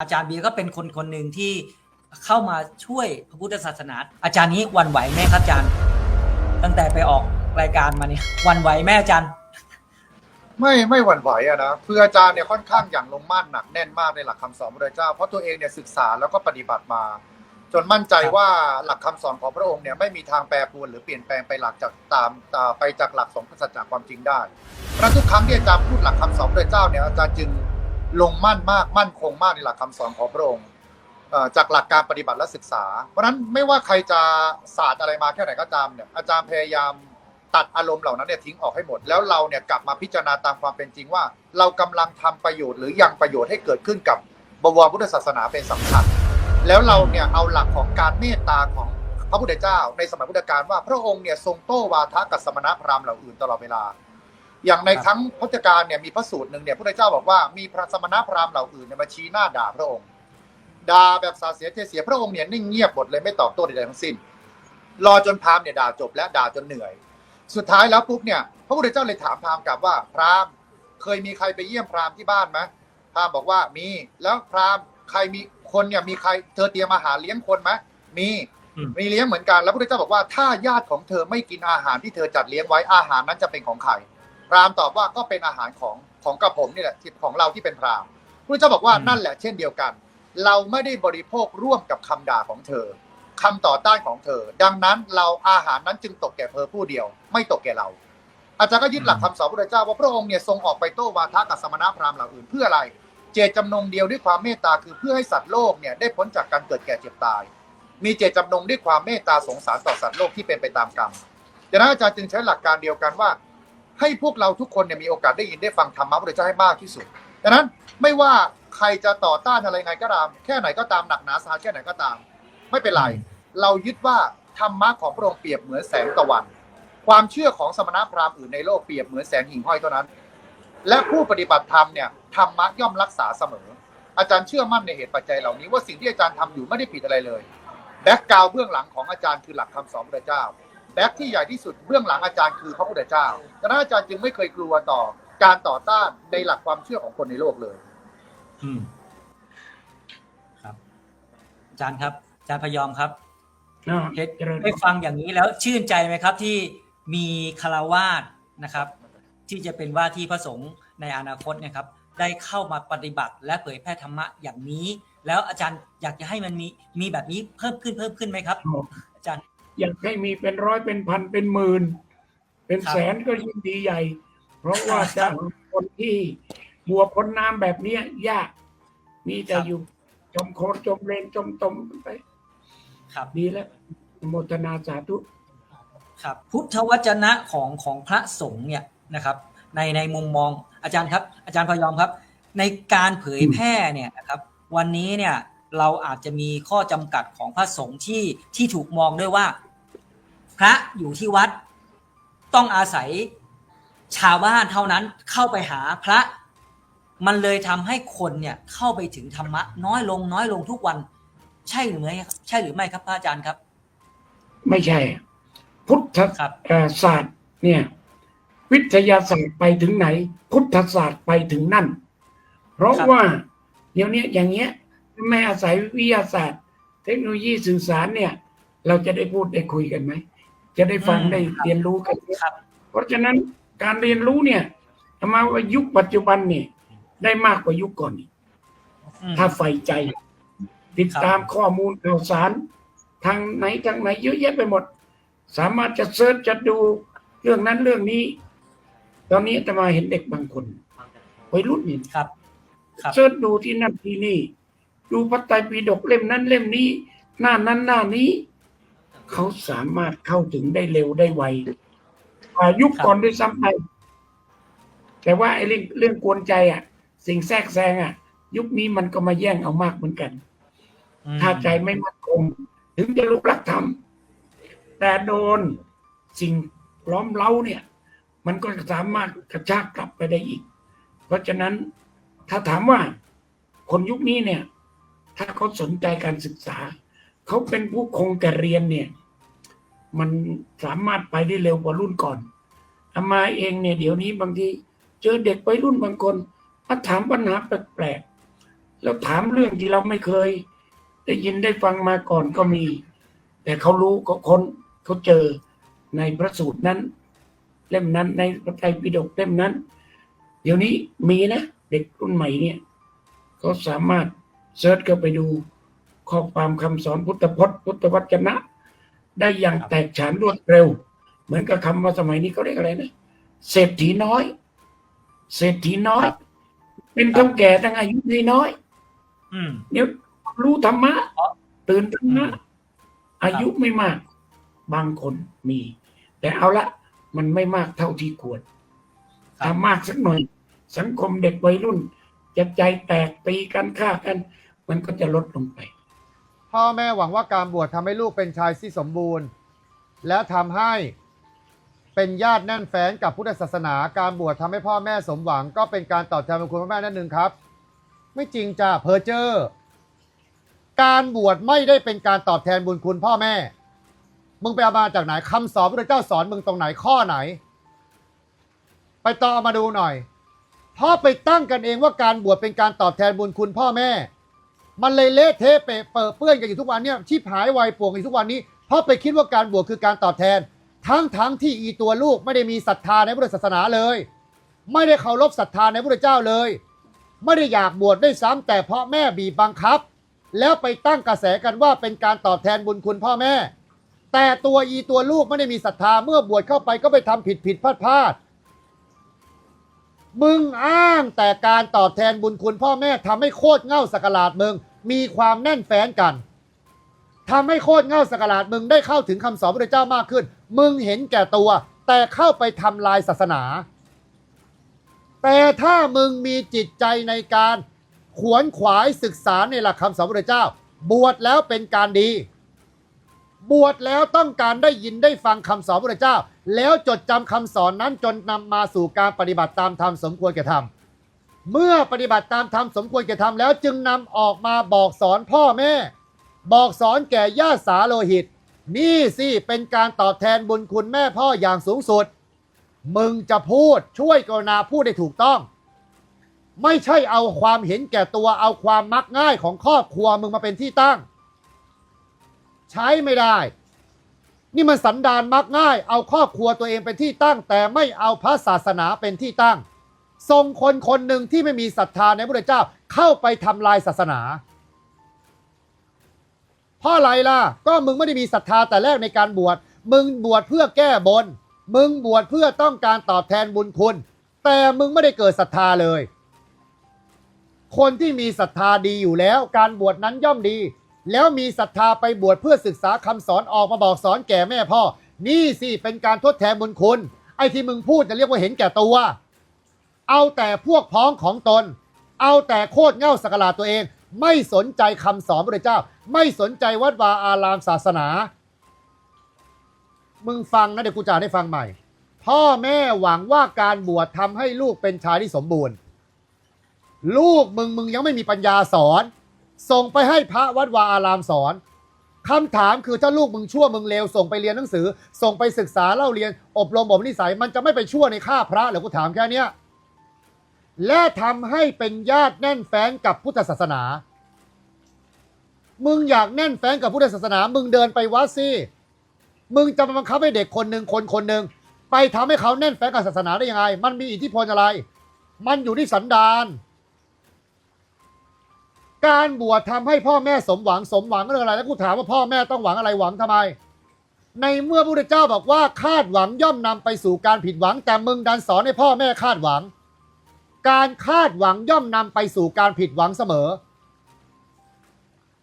อาจารย์เบียร์ก็เป็นคนคนหนึ่งที่เข้ามาช่วยพระพุทธศาสนา อาจารย์นี้หวันไหวไหมครับอาจารย์ ตั้งแต่ไปออกรายการมาเนี่ยหวันไหวไหมอาจารย์ ไม่ไม่หวั่นไหวอะนะคืออาจารย์เนี่ยค่อนข้างอย่างลงมั่นหนักแน่นมากในหลักคำสอนพระพุทธเจ้า เพราะตัวเองเนี่ยศึกษาแล้วก็ปฏิบัติมา จนมั่นใจครับ ว่าหลักคำสอนของพระองค์เนี่ยไม่มีทางแปรปรวนหรือเปลี่ยนแปลงไปหลักจากตามตาไปจากหลักของสัจจะความจริงได้เพราะทุกครั้งที่อาจารย์พูดหลักคำสอนพระพุทธเจ้าเนี่ยอาจารย์จึง ลงมั่นมากมั่นคงมากในหลักคำสอนของพระองค์จากหลักการปฏิบัติและศึกษา เพราะฉะนั้นไม่ว่าใครจะศาสตร์อะไรมาแค่ไหนก็ตามเนี่ยอาจารย์พยายามตัดอารมณ์เหล่านั้นเนี่ยทิ้งออกให้หมด แล้วเราเนี่ยกลับมาพิจารณาตามความเป็นจริงว่า เรากำลังทำประโยชน์หรือยังประโยชน์ให้เกิดขึ้นกับบวรพุทธศาสนาเป็นสำคัญ แล้วเราเนี่ยเอาหลักของการเมตตาของพระพุทธเจ้า ในสมัยพุทธกาลว่าพระองค์เนี่ยทรงโต้วาทะกับสมณพราหมณ์เหล่าอื่นตลอดเวลา อย่างในครับครั้งพุทธกาลเนี่ยมีพระสูตรหนึ่งเนี่ยพระพุทธเจ้าบอกว่ามีพระสมณพราหมณ์เหล่าอื่นเนี่ยมาชี้หน้าด่าพระองค์ด่าแบบสาเสียเทเสียพระองค์เนี่ยนิ่งเงียบหมดเลยไม่ตอบโต้ใดๆทั้งสิ้น รอจนพราหมณ์เนี่ยด่าจบและด่าจนเหนื่อย สุดท้ายแล้วปุ๊บเนี่ยพระพุทธเจ้าเลยถามพราหมณ์กลับว่าพราหมณ์เคยมีใครไปเยี่ยมพราหมณ์ที่บ้านไหมพราหมณ์บอกว่ามีแล้วพราหมณ์ใครมีคนเนี่ยมีใครเธอเตรียมอาหารเลี้ยงคนไหมมีอืมมีเลี้ยงเหมือนกันแล้วพระพุทธเจ้าบอกว่าถ้าญาติของเธอไม่กินอาหารที่เธอจัดเลี้ยงไว้อาหารนั้นจะเป็นของใคร พราหมณ์ตอบว่าก็เป็นอาหารของของกระผมนี่แหละที่ของเราที่เป็นพราหมณ์พระพุทธเจ้าบอกว่าอืมนั่นแหละเช่นเดียวกัน เราไม่ได้บริโภคร่วมกับคำด่าของเธอคำต่อต้านของเธอ ดังนั้นเราอาหารนั้นจึงตกแก่เธอผู้เดียว ไม่ตกแก่เรา อาจารย์ก็ยึดหลักคำสอนพระพุทธเจ้าว่าพระองค์เนี่ยทรงออกไปโต้วาทะกับสมณพราหมณ์เหล่าอื่นเพื่ออะไร เจตจำนงเดียวด้วยความเมตตาคือเพื่อให้สัตว์โลกเนี่ยได้พ้นจากการเกิดแก่เจ็บตาย มีเจตจำนงด้วยความเมตตาสงสารต่อสัตว์โลกที่เป็นไปตามกรรมดังนั้นอาจารย์จึงใช้หลักการเดียวกันว่า ให้พวกเราทุกคนเนี่ยมีโอกาสได้ยินได้ฟังธรรมะพระเจ้าให้มากที่สุดดังนั้นไม่ว่าใครจะต่อต้านอะไรไงก็ตาม แค่ไหนก็ตามหนักหนาสาหัสแค่ไหนก็ตาม ไม่เป็นไร เรายึดว่าธรรมะของพระองค์เปรียบเหมือนแสงตะวัน ความเชื่อของสมณพราหมณ์อื่นในโลกเปรียบเหมือนแสงหิ่งห้อยเท่านั้น และผู้ปฏิบัติธรรมเนี่ยธรรมะย่อมรักษาเสมอ อาจารย์เชื่อมั่นในเหตุปัจจัยเหล่านี้ว่าสิ่งที่อาจารย์ทำอยู่ไม่ได้ผิดอะไรเลยแบ็กกราวด์เบื้องหลังของอาจารย์คือหลักคำสอนพระเจ้า บ็กที่ใหญ่ที่สุดเบื้องหลังอาจารย์คือพระพุทธเจ้าดังนั้นอาจารย์จึงไม่เคยกลัวต่อการต่อต้านในหลักความเชื่อของคนในโลกเลย อืมครับ อาจารย์ครับ อาจารย์พยอมครับอ่าเห็นเจริญได้ฟังอย่างนี้แล้วชื่นใจไหมครับ ที่มีคารวาสนะครับ ที่จะเป็นว่าที่พระสงฆ์ในอนาคตเนะครับ ได้เข้ามาปฏิบัติ และเผยแพร่ธรรมะอย่างนี้ แล้วอาจารย์อยากจะให้มันมีมีแบบนี้เพิ่มขึ้นเพิ่มขึ้นไหมครับ อาจารย์ อยากให้มีเป็นร้อยเป็นพันเป็นหมื่น เป็นครับแสนก็ยิ่งดีใหญ่ เพราะว่าจะหาคนที่บัวพ้นน้ำแบบเนี้ยยาก มีแต่ครับอยู่จมโคลนจมเลนจมตมไปครับดีแล้วอนุโมทนาสาธุครับ พุทธวจนะของของพระสงฆ์เนี่ยนะครับ ในในมุมมองอาจารย์ครับ อาจารย์พยอมครับ ในการเผยแพร่เนี่ยนะครับ วันนี้เนี่ยเราอาจจะมีข้อจำกัดของพระสงฆ์ที่ที่ถูกมองด้วยว่า พระอยู่ที่วัดต้องอาศัยชาวบ้านเท่านั้นเข้าไปหาพระ มันเลยทำให้คนเนี่ยเข้าไปถึงธรรมะ น้อยลงน้อยลงทุกวัน ใช่หรือไม่ครับใช่หรือไม่ครับพระอาจารย์ครับ ไม่ใช่ พุทธครับเอ่อศาสตร์เนี่ย วิทยาศาสตร์ไปถึงไหน พุทธศาสตร์ไปถึงนั่น เพราะครับว่าเดี๋ยวนี้อย่างเงี้ยไม่อาศัยวิทยาศาสตร์ เทคโนโลยีสื่อสารเนี่ย เราจะได้พูดได้คุยกันไหม จะได้ฟังอืมได้ครับเรียนรู้กันไหมครับ เพราะฉะนั้นการเรียนรู้เนี่ยทำไมาว่ายุคปัจจุบันเนี่ยได้มากกว่ายุคก่อนอีกอืมถ้าใฝ่ใจ ติดครับตามข้อมูลข่าวสาร ทางไหนทางไหนเยอะแยะไปหมด สามารถจะเซิร์ชจะดูเรื่องนั้นเรื่องนี้ ตอนนี้อาตมาเห็นเด็กบางคนวัยรุ่นนี่ครับครับเซิร์ชดูที่นั่นที่นี่ ดูพระไตรปิฎกเล่มนั้นเล่มนี้ หน้านั้นหน้านี้ เขาสามารถเข้าถึงได้เร็วได้ไวกว่ายุคครับก่อนด้วยซ้ำไปแต่ว่าไอ้เรื่องเรื่องกวนใจอะ สิ่งแทรกแซงอะ ยุคนี้มันก็มาแย่งเอามากเหมือนกันอืมถ้าใจไม่มั่นคงถึงจะรู้หลักธรรมแต่โดนสิ่งล้อมเล้าเนี่ย มันก็สามารถกระชากกลับไปได้อีก เพราะฉะนั้นถ้าถามว่าคนยุคนี้เนี่ย ถ้าเขาสนใจการศึกษา เขาเป็นผู้คงแต่เรียนเนี่ย มันสามารถไปได้เร็วกว่ารุ่นก่อนอามาเองเนี่ยเดี๋ยวนี้บางทีเจอเด็กวัยรุ่นบางคนมาถามปัญหาแปลกๆเราถามเรื่องที่เราไม่เคย ได้ยินได้ฟังมาก่อนก็มี แต่เขารู้ก็ค้นเขาเจอในพระสูตรนั้น เล่มนั้นในพระไตรปิฎกเล่มนั้น เดี๋ยวนี้มีนะ เด็กรุ่นใหม่เนี่ยเขาสามารถเซิร์ชเข้าไปดู ข้อความคำสอนพุทธพจน์พุทธวจนะ ได้อย่างแตกฉานรวดเร็ว เหมือนกับคำว่าสมัยนี้เขาเรียกอะไรนะเศรษฐีน้อย เศรษฐีน้อยครับเป็นเท่าแก่ตั้งอายุน้อยอืมเดี๋ยวรู้ธรรมะตื่นธรรมะอืมอายุไม่มาก บางคนมี แต่เอาละมันไม่มากเท่าที่ควรครับถ้ามากสักหน่อย สังคมเด็กวัยรุ่นจะใจแตกตีกันฆ่ากัน มันก็จะลดลงไป พ่อแม่หวังว่าการบวชทำให้ลูกเป็นชายที่สมบูรณ์ และทำให้เป็นญาติแน่นแฟ้นกับพุทธศาสนา การบวชทำให้พ่อแม่สมหวัง ก็เป็นการตอบแทนบุญคุณพ่อแม่นั่นหนึ่งครับ ไม่จริงจ้ะเพอเจอร์การบวชไม่ได้เป็นการตอบแทนบุญคุณพ่อแม่ มึงไปเอามาจากไหนคำสอนพระเจ้าสอนมึงตรงไหนข้อไหน ไปต่อมาดูหน่อยพ่อไปตั้งกันเองว่าการบวชเป็นการตอบแทนบุญคุณพ่อแม่ มันเลยเละเทะเปะเปิดเปื้อนกันอยู่ทุกวันเนี่ยที่หายวายป่วงอยู่ทุกวันนี้ เพราะไปคิดว่าการบวชคือการตอบแทน ทั้งทั้งที่อีตัวลูกไม่ได้มีศรัทธาในพุทธศาสนาเลย ไม่ได้เคารพศรัทธาในพระเจ้าเลย ไม่ได้อยากบวชได้วยซ้ำแต่เพราะแม่บีบบังคับ แล้วไปตั้งกระแสกันว่าเป็นการตอบแทนบุญคุณพ่อแม่ แต่ตัวอีตัวลูกไม่ได้มีศรัทธาเมื่อบวชเข้าไปก็ไปทำผิดผิดพลาดพลาด มึงอ้างแต่การตอบแทนบุญคุณพ่อแม่ทำให้โคตรเง่าสกลาดมึง มีความแน่นแฟ้นกันทำให้โคตรเง่าสกลาดมึงได้เข้าถึงคำสอนพระเจ้ามากขึ้น มึงเห็นแก่ตัว แต่เข้าไปทำลายศาสนา แต่ถ้ามึงมีจิตใจในการขวนขวายศึกษาในหลักคำสอนพระเจ้า บวชแล้วเป็นการดี บวชแล้วต้องการได้ยินได้ฟังคำสอนพระเจ้า แล้วจดจำคำสอนนั้นจนนำมาสู่การปฏิบัติตามธรรมสมควรแก่ธรรมเมื่อปฏิบัติตามธรรมสมควรแก่ธรรมแล้วจึงนำออกมาบอกสอนพ่อแม่ บอกสอนแก่ญาติสาโลหิต นี่สิเป็นการตอบแทนบุญคุณแม่พ่ออย่างสูงสุด มึงจะพูดช่วยกรุณาพูดได้ถูกต้อง ไม่ใช่เอาความเห็นแก่ตัวเอาความมักง่ายของครอบครัวมึงมาเป็นที่ตั้ง ใช้ไม่ได้ นี่มันสันดานมักง่าย เอาครอบครัวตัวเองเป็นที่ตั้ง แต่ไม่เอาพระศาสนาเป็นที่ตั้งส่งคนคนหนึ่งที่ไม่มีศรัทธาในพระเจ้าเข้าไปทำลายศาสนาเพราะอะไรล่ะ ก็มึงไม่ได้มีศรัทธาแต่แรกในการบวช มึงบวชเพื่อแก้บน มึงบวชเพื่อต้องการตอบแทนบุญคุณ แต่มึงไม่ได้เกิดศรัทธาเลย คนที่มีศรัทธาดีอยู่แล้ว การบวชนั้นย่อมดี แล้วมีศรัทธาไปบวชเพื่อศึกษาคำสอนออกมาบอกสอนแก่แม่พ่อ นี่สิเป็นการทดแทนบุญคุณ ไอ้ที่มึงพูดจะเรียกว่าเห็นแก่ตัว เอาแต่พวกพ้องของตน เอาแต่โคตรเง่าสกลาตัวเอง ไม่สนใจคำสอนพระเจ้า ไม่สนใจวัดวาอารามศาสนา มึงฟังนะเดี๋ยวกูจะอ่านให้ฟังใหม่ พ่อแม่หวังว่าการบวชทำให้ลูกเป็นชายที่สมบูรณ์ ลูกมึงมึงยังไม่มีปัญญาสอน ส่งไปให้พระวัดวาอารามสอนคำถามคือถ้าลูกมึงชั่วมึงเลวส่งไปเรียนหนังสือ ส่งไปศึกษาเล่าเรียน อบรมอบนิสัย มันจะไม่ไปชั่วในข้าพระหรือกูถามแค่เนี้ยและทำให้เป็นญาติแน่นแฟ้นกับพุทธศาสนา มึงอยากแน่นแฟ้นกับพุทธศาสนา มึงเดินไปวัดสิมึงจะมาบังคับให้เด็กคนหนึ่งคนคนหนึ่งไปทำให้เขาแน่นแฟ้นกับศาสนาได้ยังไง มันมีอิทธิพลอะไร มันอยู่ที่สันดาน การบวชทำให้พ่อแม่สมหวังสมหวังเรื่องอะไรแล้วกูถามว่าพ่อแม่ต้องหวังอะไรหวังทำไม ในเมื่อพระพุทธเจ้าบอกว่าคาดหวังย่อมนำไปสู่การผิดหวัง แต่มึงดันสอนให้พ่อแม่คาดหวัง การคาดหวังย่อมนำไปสู่การผิดหวังเสมอ